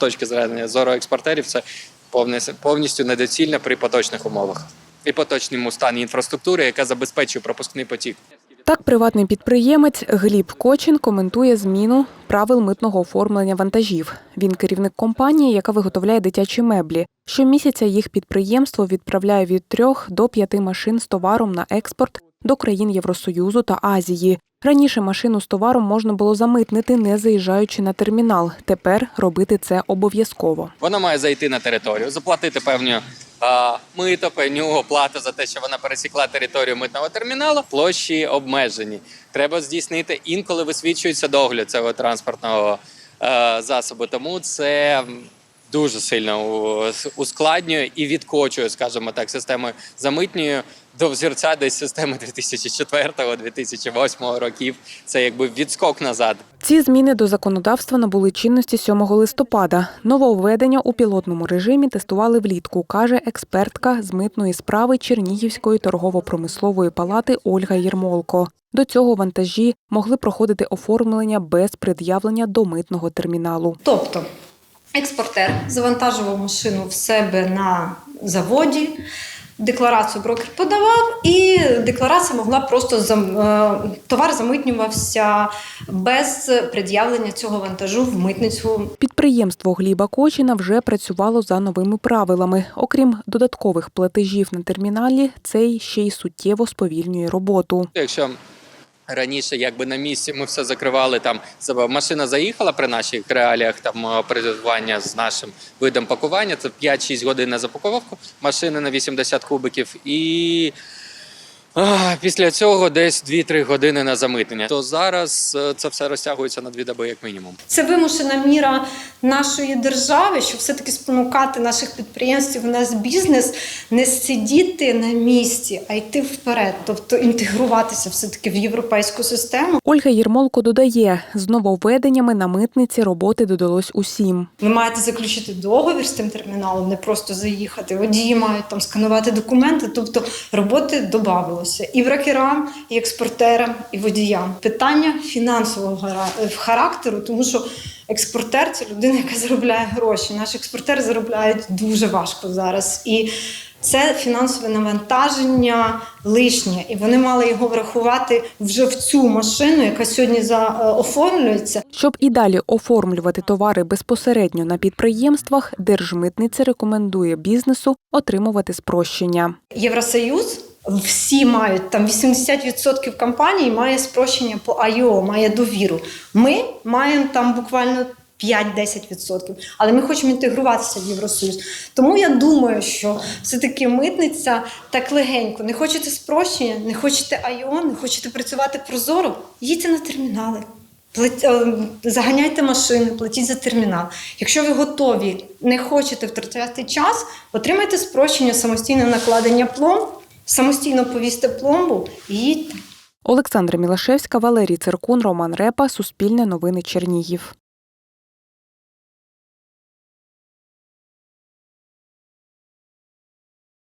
точки зору експортерів, це повністю недоцільно при поточних умовах і поточному стані інфраструктури, яка забезпечує пропускний потік. Так, приватний підприємець Гліб Кочин коментує зміну правил митного оформлення вантажів. Він керівник компанії, яка виготовляє дитячі меблі. Щомісяця їх підприємство відправляє від трьох до п'яти машин з товаром на експорт до країн Євросоюзу та Азії. Раніше машину з товаром можна було замитнити, не заїжджаючи на термінал. Тепер робити це обов'язково. Вона має зайти на територію, заплатити певну а, мито, певну оплату за те, що вона пересікла територію митного терміналу. Площі обмежені. Треба здійснити інколи висвічується догляд цього транспортного е, засобу. Тому це дуже сильно ускладнює і відкочує, скажімо так, систему замитнює до взірця десь системи 2004-2008 років. Це якби відскок назад. Ці зміни до законодавства набули чинності 7 листопада. Нововведення у пілотному режимі тестували влітку, каже експертка з митної справи Чернігівської торгово-промислової палати Ольга Єрмолко. До цього вантажі могли проходити оформлення без пред'явлення до митного терміналу. Тобто експортер завантажував машину в себе на заводі, декларацію брокер подавав, і декларація могла просто зам- е, товар замитнювався без пред'явлення цього вантажу в митницю Підприємство Гліба Кочина вже працювало за новими правилами. Окрім додаткових платежів на терміналі, це ще й суттєво сповільнює роботу. Якщо раніше якби на місці ми все закривали, там машина заїхала при наших реаліях там е, передування з нашим видом пакування, це 5-6 годин на запаковку машини на 80 кубиків і. А, Після цього десь 2-3 години на замитнення. То зараз е, це все розтягується на дві доби, як мінімум. Це вимушена міра нашої держави, щоб все-таки спонукати наших підприємців, наш бізнес не сидіти на місці, а йти вперед, тобто інтегруватися все-таки в європейську систему. Ольга Єрмолко додає, з нововведеннями на митниці роботи додалось усім. Ви маєте заключити договір з тим терміналом, не просто заїхати. Водії мають там сканувати документи. Тобто роботи додавалося і брокерам, і експортерам, і водіям. Питання фінансового характеру, тому що експортер це людина, яка заробляє гроші. Наші експортери заробляють дуже важко зараз. І це фінансове навантаження лишнє, і вони мали його врахувати вже в цю машину, яка сьогодні за е. Щоб і далі оформлювати товари безпосередньо на підприємствах, Держмитниця рекомендує бізнесу отримувати спрощення. Євросоюз всі мають там 80% компаній має спрощення по АЙО, має довіру. Ми маємо там буквально 5-10%, але ми хочемо інтегруватися в Євросоюз. Тому я думаю, що все-таки митниця так легенько. Не хочете спрощення, не хочете АЙО, не хочете працювати прозоро, їдьте на термінали. Плат- е, Заганяйте машини, платіть за термінал. Якщо ви готові, не хочете втрачати час, отримайте спрощення самостійне накладення пломб, самостійно повісти пломбу і їдьте. Олександра Мілашевська, Валерій Циркун, Роман Репа, Суспільне новини Чернігів.